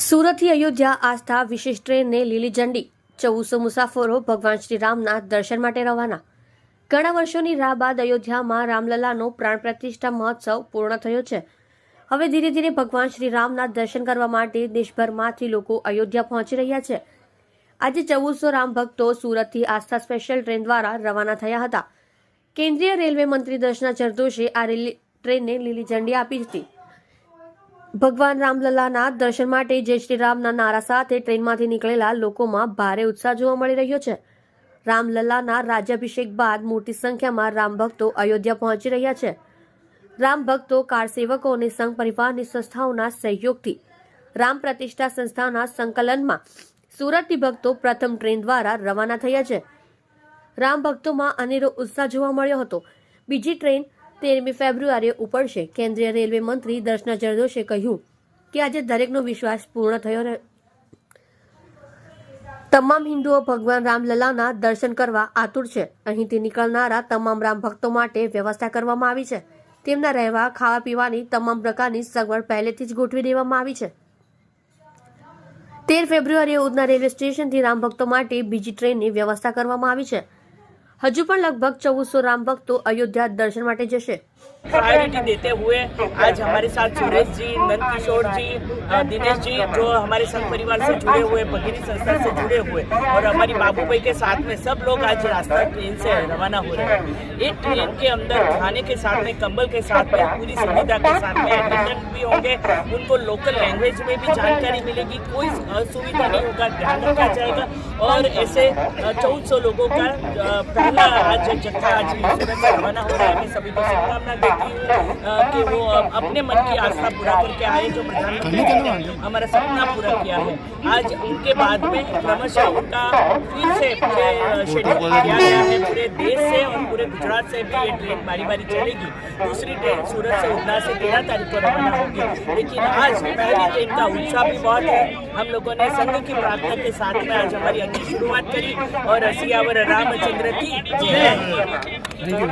સુરતથી અયોધ્યા આસ્થા વિશેષ ટ્રેનને લીલી ઝંડી. ચૌદસો મુસાફરો ભગવાન શ્રી રામના દર્શન માટે રવાના. ઘણા વર્ષોની રાહ બાદ અયોધ્યામાં રામલલાનો પ્રાણ પ્રતિષ્ઠા મહોત્સવ પૂર્ણ થયો છે. હવે ધીરે ધીરે ભગવાન શ્રી રામના દર્શન કરવા માટે દેશભરમાંથી લોકો અયોધ્યા પહોંચી રહ્યા છે. આજે ચૌદસો રામ ભક્તો સુરતથી આસ્થા સ્પેશિયલ ટ્રેન દ્વારા રવાના થયા હતા. કેન્દ્રીય રેલવે મંત્રી દર્શના જરદોશે આ ટ્રેનને લીલી ઝંડી આપી હતી. ભગવાન રામલલાના દર્શન માટે જય શ્રી રામના નારા સાથે ટ્રેનમાંથી નીકળેલા લોકોમાં ભારે ઉત્સાહ જોવા મળી રહ્યો છે. રામલલાના રાજ્યાભિષેક બાદ મોટી સંખ્યામાં રામ ભક્તો અયોધ્યા પહોંચી રહ્યા છે. રામ ભક્તો કાર સેવકો અને સંઘ પરિવારની સંસ્થાઓના સહયોગથી રામ પ્રતિષ્ઠા સંસ્થાના સંકલનમાં સુરતથી ભક્તો પ્રથમ ટ્રેન દ્વારા રવાના થયા છે. રામ ભક્તોમાં અનેરો ઉત્સાહ જોવા મળ્યો હતો. બીજી ટ્રેન તેરમી ફેબ્રુઆરીએ ઉપડશે. કેન્દ્રીય રેલવે મંત્રી દર્શના જરદોશે કહ્યું કે આજે દરેકનો વિશ્વાસ પૂર્ણ થયો તમામ હિન્દુઓ ભગવાન રામલલાના દર્શન કરવા આતુર છે. અહીંથી નીકળનારા તમામ રામ ભક્તો માટે વ્યવસ્થા કરવામાં આવી છે. તેમના રહેવા, ખાવા પીવાની તમામ પ્રકારની સગવડ પહેલેથી જ ગોઠવી દેવામાં આવી છે. તેર ફેબ્રુઆરીએ ઉધના રેલવે સ્ટેશનથી રામ ભક્તો માટે બીજી ટ્રેનની વ્યવસ્થા કરવામાં આવી છે. હજુ પણ લગભગ ચૌદસો રામ ભક્તો અયોધ્યા દર્શન માટે જશે प्रायोरिटी देते हुए आज हमारे साथ सुरेश जी नंद किशोर जी अ, दिनेश जी जो हमारे संघ परिवार से जुड़े हुए भगिनी संस्था से जुड़े हुए और हमारी बाबू भाई के साथ में सब लोग आज रास्ता ट्रेन से रवाना हो रहे हैं एक ट्रेन के अंदर खाने के साथ में कंबल के साथ में पूरी सुविधा के साथ में अटेंडेंट भी होंगे उनको लोकल लैंग्वेज में भी जानकारी मिलेगी कोई असुविधा नहीं होगा ध्यान रखा जाएगा और ऐसे चौदह सौ लोगों का आज जत्था आज से रवाना हो रहा है मैं सभी को शुभकामना देती हूँ कि वो अपने मन की आस्था पूरा करके आए जो प्रधानमंत्री हमारा सपना पूरा किया है। आज उनके बाद में क्रमशः उनका फिर से पूरे शेड्यूल किया गया है। पूरे देश से और पूरे गुजरात से भी ये ट्रेन बारी बारी चलेगी। दूसरी ट्रेन सूरत से उधना से तेरह तारीख को रवाना होगी। लेकिन आज पहली ट्रेन का उत्साह भी बहुत है। हम लोगों ने संघ की प्रार्थना के साथ में आज हमारी अच्छी शुरुआत करी और सियावर रामचंद्र की Thank you.